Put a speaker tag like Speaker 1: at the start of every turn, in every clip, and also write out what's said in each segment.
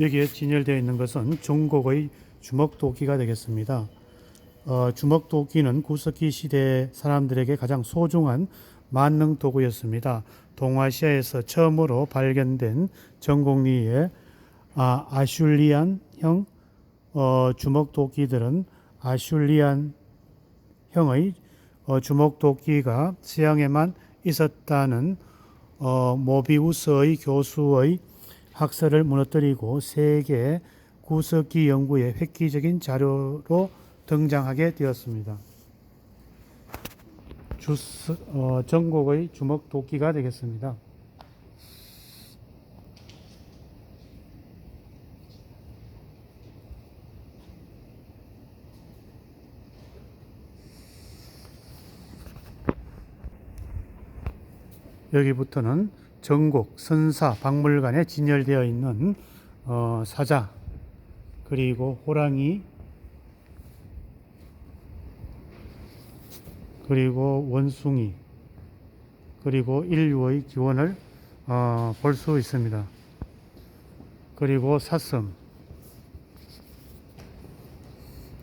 Speaker 1: 여기에 진열되어 있는 것은 중국의 주먹도끼가 되겠습니다. 어, 주먹도끼는 구석기 시대 사람들에게 가장 소중한 만능 도구였습니다. 동아시아에서 처음으로 발견된 전곡리의 아, 아슐리안형 어, 주먹도끼들은 아슐리안 형의 어, 주먹도끼가 서양에만 있었다는 어, 모비우스의 교수의 학설을 무너뜨리고 세계 구석기 연구의 획기적인 자료로 등장하게 되었습니다. 주스, 어, 전국의 주먹 도끼가 되겠습니다. 여기부터는 전국 선사 박물관에 진열되어 있는 어, 사자 그리고 호랑이 그리고 원숭이 그리고 인류의 기원을 어, 볼 수 있습니다. 그리고 사슴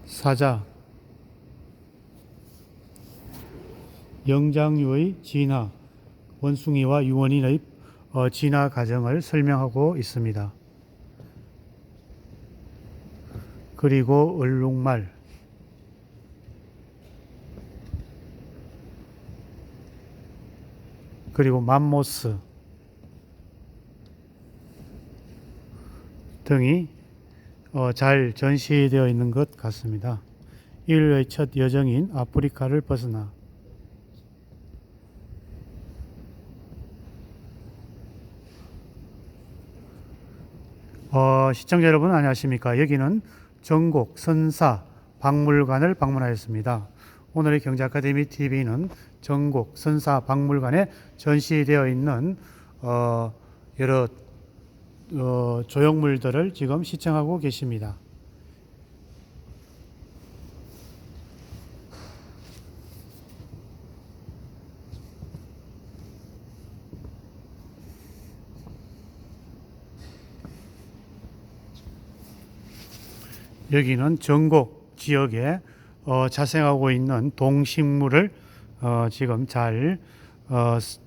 Speaker 1: 사자 영장류의 진화 원숭이와 유원인의 어, 진화 과정을 설명하고 있습니다. 그리고 얼룩말 그리고 맘모스 등이 어, 잘 전시되어 있는 것 같습니다. 인류의 첫 여정인 아프리카를 벗어나 어, 시청자 여러분 안녕하십니까? 여기는 전국 선사 박물관을 방문하였습니다. 오늘의 경제 아카데미 TV는 전국 선사 박물관에 전시되어 있는 어, 여러 어, 조형물들을 지금 시청하고 계십니다. 여기는 전국 지역에 어, 자생하고 있는 동식물을 어, 지금 잘 어, 스-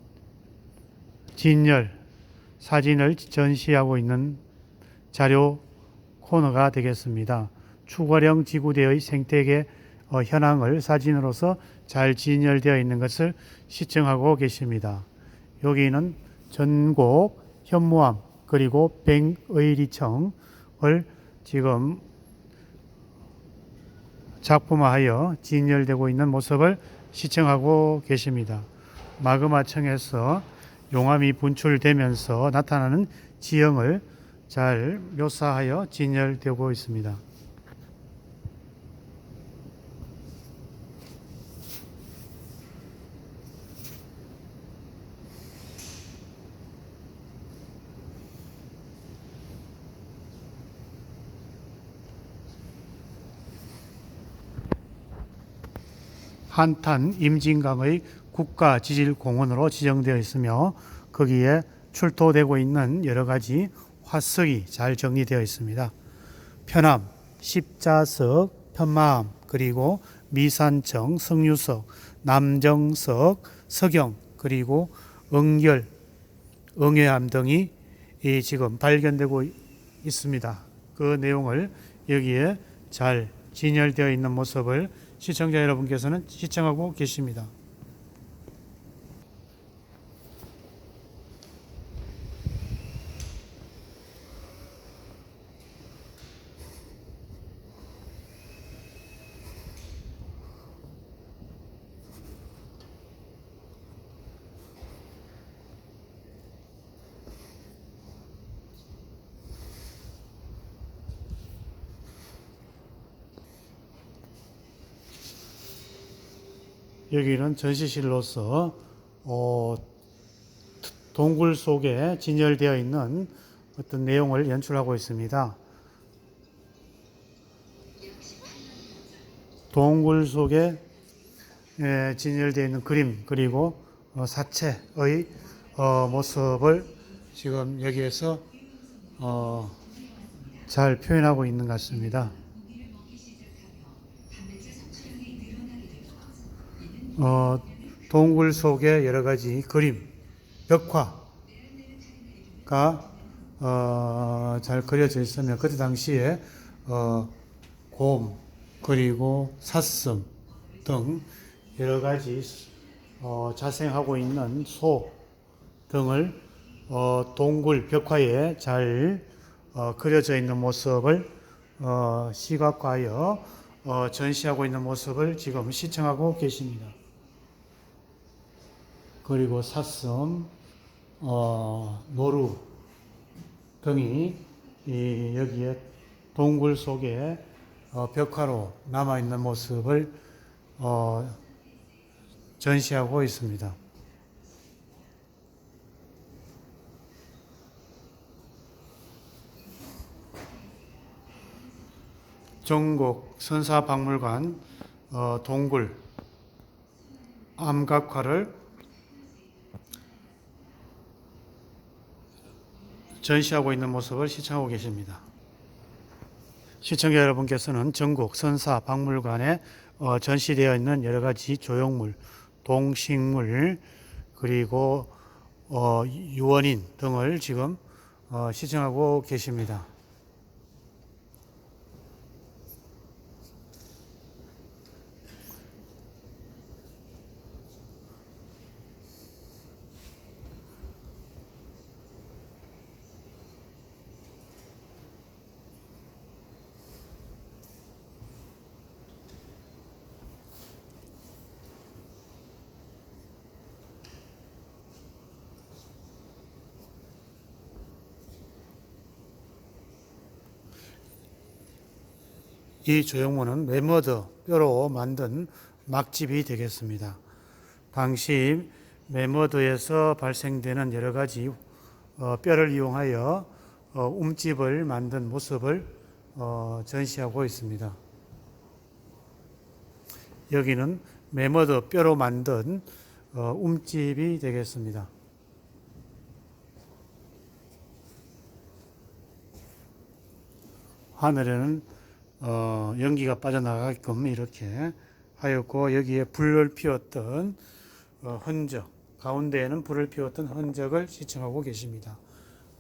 Speaker 1: 진열 사진을 전시하고 있는 자료 코너가 되겠습니다. 추가령 지구대의 생태계 어, 현황을 사진으로서 잘 진열되어 있는 것을 시청하고 계십니다. 여기는 전국 현무암 그리고 백의리청을 지금 작품화하여 진열되고 있는 모습을 시청하고 계십니다. 마그마층에서 용암이 분출되면서 나타나는 지형을 잘 묘사하여 진열되고 있습니다. 한탄 임진강의 국가 지질 공원으로 지정되어 있으며 거기에 출토되고 있는 여러 가지 화석이 잘 정리되어 있습니다. 편암, 십자석, 편마암, 그리고 미산청, 성유석, 남정석, 석영, 그리고 응결, 응회암 등이 이 지금 발견되고 있습니다. 그 내용을 여기에 잘 진열되어 있는 모습을 시청자 여러분께서는 시청하고 계십니다. 여기는 전시실로서 어, 동굴 속에 진열되어 있는 어떤 내용을 연출하고 있습니다. 동굴 속에 에, 진열되어 있는 그림 그리고 어, 사체의 어, 모습을 지금 여기에서 어, 잘 표현하고 있는 것 같습니다. 어, 동굴 속에 여러 가지 그림, 벽화가 어, 잘 그려져 있으며 그때 당시에 어, 곰 그리고 사슴 등 여러 가지 어, 자생하고 있는 소 등을 어, 동굴 벽화에 잘 어, 그려져 있는 모습을 어, 시각화하여 어, 전시하고 있는 모습을 지금 시청하고 계십니다. 그리고 사슴, 어, 노루 등이 이 여기에 동굴 속에 어, 벽화로 남아 있는 모습을 어, 전시하고 있습니다. 전국 선사박물관 어, 동굴 암각화를 전시하고 있는 모습을 시청하고 계십니다. 시청자 여러분께서는 전국 선사 박물관에 어, 전시되어 있는 여러 가지 조형물, 동식물 그리고 어, 유원인 등을 지금 어, 시청하고 계십니다. 이 조형물은 매머드 뼈로 만든 막집이 되겠습니다. 당시 매머드에서 발생되는 여러 가지 어, 뼈를 이용하여 어, 움집을 만든 모습을 어, 전시하고 있습니다. 여기는 매머드 뼈로 만든 어, 움집이 되겠습니다. 하늘에는 어, 연기가 빠져나가게끔 이렇게 하였고 여기에 불을 피웠던 어, 흔적 가운데에는 불을 피웠던 흔적을 시청하고 계십니다.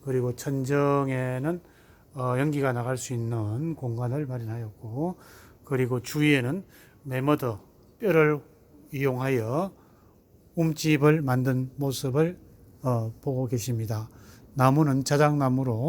Speaker 1: 그리고 천정에는 어, 연기가 나갈 수 있는 공간을 마련하였고 그리고 주위에는 매머더 뼈를 이용하여 움집을 만든 모습을 어, 보고 계십니다. 나무는 자작나무로